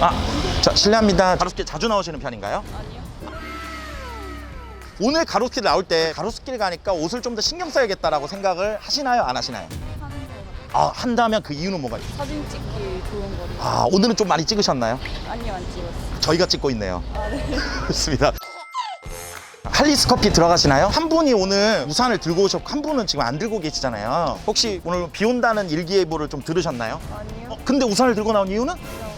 아, 자, 실례합니다. 가로수길 자주 나오시는 편인가요? 아니요. 오늘 가로수길 나올 때 가로수길 가니까 옷을 좀 더 신경 써야겠다라고 생각을 하시나요? 안 하시나요? 하는 거 아, 한다면 그 이유는 뭐가 있어요? 사진 찍기 좋은 거리. 아, 오늘은 좀 많이 찍으셨나요? 아니요, 안 찍었어요. 저희가 찍고 있네요. 아, 네. 그렇습니다. 할리스 커피 들어가시나요? 한 분이 오늘 우산을 들고 오셨고 한 분은 지금 안 들고 계시잖아요. 혹시 오늘 비 온다는 일기예보를 좀 들으셨나요? 아니요. 어, 근데 우산을 들고 나온 이유는? 그냥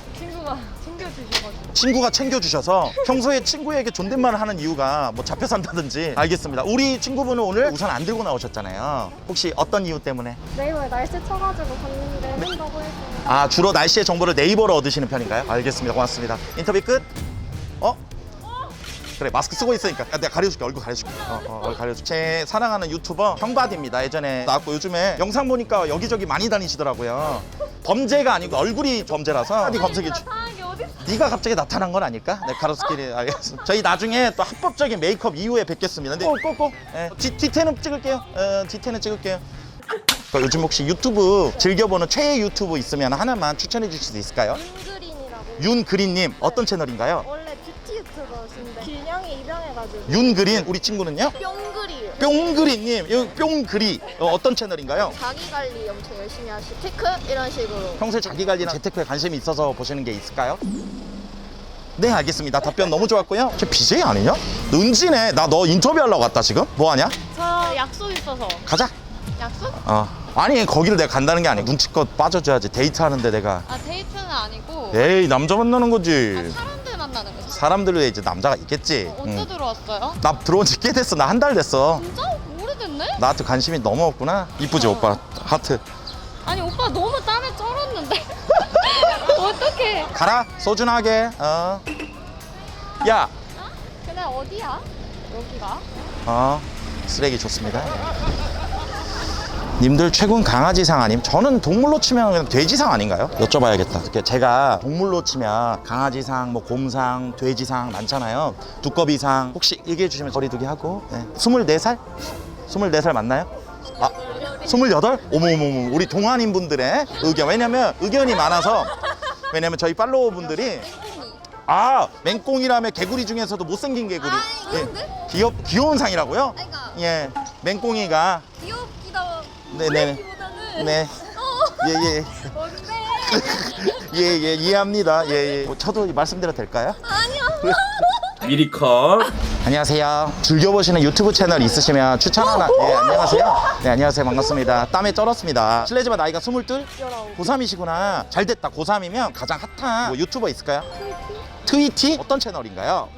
친구가 챙겨주셔가지고. 친구가 챙겨주셔서 평소에 친구에게 존댓말을 하는 이유가 뭐 잡혀 산다든지 알겠습니다. 우리 친구분은 오늘 우산 안 들고 나오셨잖아요. 혹시 어떤 이유 때문에? 네이버에 날씨 쳐가지고 봤는데 한다고 해서 아 주로 날씨의 정보를 네이버로 얻으시는 편인가요? 알겠습니다. 고맙습니다. 인터뷰 끝. 어? 그래 마스크 쓰고 있으니까 야, 내가 가려줄게 얼굴 가려줄게 어, 어, 얼굴 가려줄게 제 사랑하는 유튜버 형바디입니다 예전에 나왔고 요즘에 영상 보니까 여기저기 많이 다니시더라고요 범죄가 아니고 얼굴이 범죄라서 어디 검색해 주? 네가 갑자기 나타난 건 아닐까? 네, 가로수길이 알겠습니다. 저희 나중에 또 합법적인 메이크업 이후에 뵙겠습니다. 근데 꼭꼭꼭 예, 뒤, 뒤태는 찍을게요. 어, 뒤태는 찍을게요. 그 요즘 혹시 유튜브 즐겨보는 최애 유튜브 있으면 하나만 추천해 주실 수 있을까요? 윤그린이라고 윤그린님 어떤 채널인가요? 원래 뷰티 유튜버신데 길냥이 입양해가지고 윤그린 우리 친구는요? 뿅그리요 뿅그린님 이 뿅그리 어, 어떤 채널인가요? 자기 관리 엄청 열심히 하시고 테크 이런 식으로 평소에 자기 관리나 재테크에 관심이 있어서 보시는 게 있을까요? 네 알겠습니다 답변 너무 좋았고요 쟤 BJ 아니냐? 은지네 나너 인터뷰하려고 왔다 지금? 뭐하냐? 저 약속 있어서 가자 약속? 어 아니 거기를 내가 간다는 게 아니고 눈치껏 빠져줘야지 데이트하는데 내가 아 데이트는 아니고 에이 남자 만나는 거지 아, 거죠. 사람들에 이제 남자가 있겠지 어, 언제 응. 들어왔어요? 나 들어온 지 꽤 됐어 나 한 달 됐어 진짜 오래됐네? 나한테 관심이 너무 없구나 이쁘지 오빠 하트 아니 오빠 너무 땀에 쩔었는데 어떡해 가라 소중하게 어. 야 근데 어디야? 여기가? 어, 쓰레기 좋습니다. 님들 최근 강아지상 아님? 저는 동물로 치면 그냥 돼지상 아닌가요? 여쭤봐야겠다. 제가 동물로 치면 강아지상, 뭐 곰상, 돼지상 많잖아요. 두꺼비상 혹시 얘기해 주시면 거리두기 하고. 네. 24살? 24살 맞나요? 아, 28? 어머머머, 우리 동안인 분들의 의견. 왜냐면 의견이 많아서. 왜냐면 저희 팔로워 분들이 아 맹꽁이라면 개구리 중에서도 못생긴 개구리. 예. 귀엽 귀여운 상이라고요? 예. 맹꽁이가 귀엽기다 네네 보다는 네. 예 예 뭔데? 예 예 이해합니다. 예 예. 뭐 저도 말씀드려도 될까요? 아니요 미리 컷. 안녕하세요. 즐겨보시는 유튜브 채널 있으시면 추천 하나. 네, 안녕하세요. 네, 안녕하세요. 반갑습니다. 땀에 쩔었습니다. 실례지만 나이가 22? 고3이시구나. 잘 됐다. 고3이면 가장 핫한 뭐 유튜버 있을까요? 트위티? 어떤 채널인가요?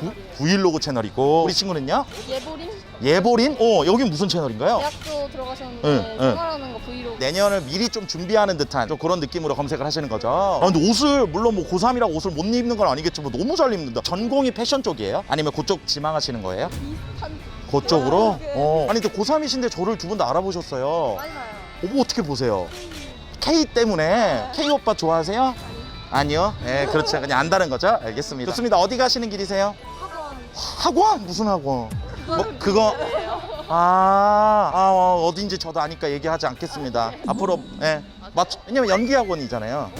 구, 구일로그 채널이고 우리 친구는요? 예보림? 예보린? 어, 여긴 무슨 채널인가요? 대학교 들어가셨는데 응, 응. 생활하는 거 브이로그 내년을 미리 좀 준비하는 듯한 좀 그런 느낌으로 검색을 하시는 거죠. 아, 근데 옷을 물론 뭐 고3이라고 옷을 못 입는 건 아니겠지만 너무 잘 입는다. 전공이 패션 쪽이에요? 아니면 그쪽 지망하시는 거예요? 그쪽으로? 어. 아니 근데 고3이신데 저를 두 분 다 알아보셨어요. 많이 봐요 어, 뭐 어떻게 보세요? K 때문에 K 오빠 좋아하세요? 아니요. 예, 그렇죠. 그냥 안다는 거죠. 알겠습니다. 좋습니다. 어디 가시는 길이세요? 학원. 무슨 학원? 뭐 그거 아, 아 어, 어딘지 저도 아니까 얘기하지 않겠습니다. 앞으로 예. 맞 왜냐면 연기 학원이잖아요.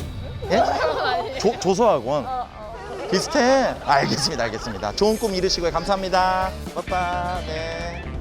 예? 조, 조서학원. 비슷해. 알겠습니다. 알겠습니다. 좋은 꿈 이루시고요. 감사합니다. 빠빠. 네.